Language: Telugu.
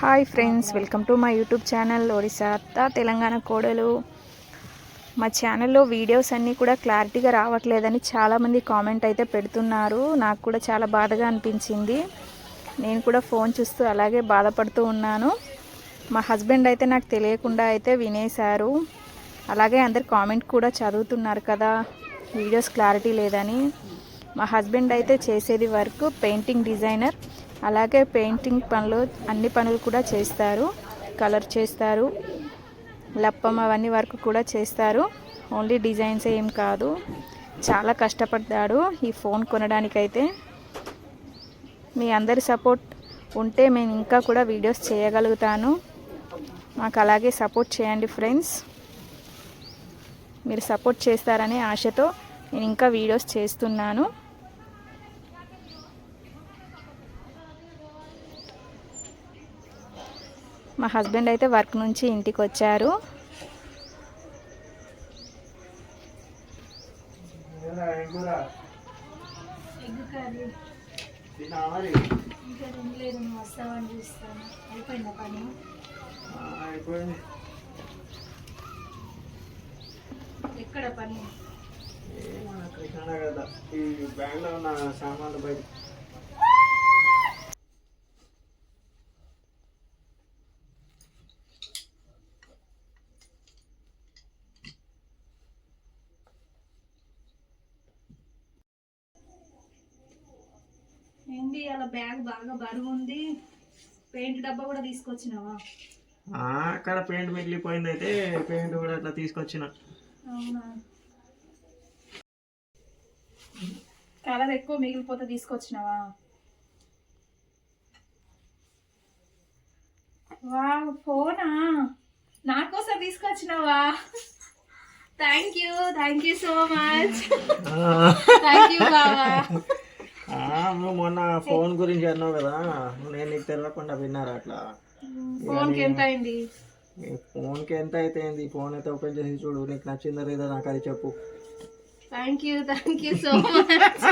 Hi friends welcome to my YouTube channel Odisha అత్త తెలంగాణ కోడలు. మా ఛానల్లో వీడియోస్ అన్నీ కూడా క్లారిటీగా రావట్లేదని చాలామంది కామెంట్ అయితే పెడుతున్నారు. నాకు కూడా చాలా బాధగా అనిపించింది. నేను కూడా ఫోన్ చూస్తూ అలాగే బాధపడుతూ ఉన్నాను. మా హస్బెండ్ అయితే నాకు తెలియకుండా అయితే వినేశారు. అలాగే అందరు కామెంట్ కూడా చదువుతున్నారు కదా వీడియోస్ క్లారిటీ లేదని. మా హస్బెండ్ అయితే చేసేది వర్క్ పెయింటింగ్ డిజైనర్. అలాగే పెయింటింగ్ పనులు అన్ని పనులు కూడా చేస్తారు. కలర్ చేస్తారు. లప్పం అవన్నీ వర్క్ కూడా చేస్తారు. ఓన్లీ డిజైన్స్ ఏం కాదు. చాలా కష్టపడ్డాడు ఈ ఫోన్ కొనడానికైతే. మీ అందరి సపోర్ట్ ఉంటే మేము ఇంకా కూడా వీడియోస్ చేయగలుగుతాను. మాకు అలాగే సపోర్ట్ చేయండి ఫ్రెండ్స్. మీరు సపోర్ట్ చేస్తారనే ఆశతో నేను ఇంకా వీడియోస్ చేస్తున్నాను. మా హస్బెండ్ అయితే వర్క్ నుంచి ఇంటికి వచ్చారు ఎక్కడ పని? కదా ఈ బ్యాంక్లో ఉన్న సామాన్లు బయట ఏంటి అలా బ్యాగ్ బాగా బరువు ఉంది. పెయింట్ డబ్బా కూడా తీసుకొచ్చినావా? ఆ, అక్కడ పెయింట్ మిగిలిపోయింది అయితే పెయింట్ కూడా అట్లా తీసుకొచ్చిన. అవునా? కలర్ ఎక్కువ మిగిలిపోతే తీసుకొచ్చినావా? వా ఫోనా? నా కోసం తీసుకొచ్చినావా? Thank you thank you so much thank you ఆ, నువ్వు మొన్న ఫోన్ గురించి అన్నావు కదా నేను నీకు తెలియకుండా విన్నారా అట్లా? ఫోన్కి ఎంత అయింది? ఫోన్కి ఎంత అయితే ఏంది? ఫోన్ అయితే ఓపెన్ చేసి చూడు నీకు నచ్చిందో లేదో నాకు అది చెప్పు. Thank you thank you so much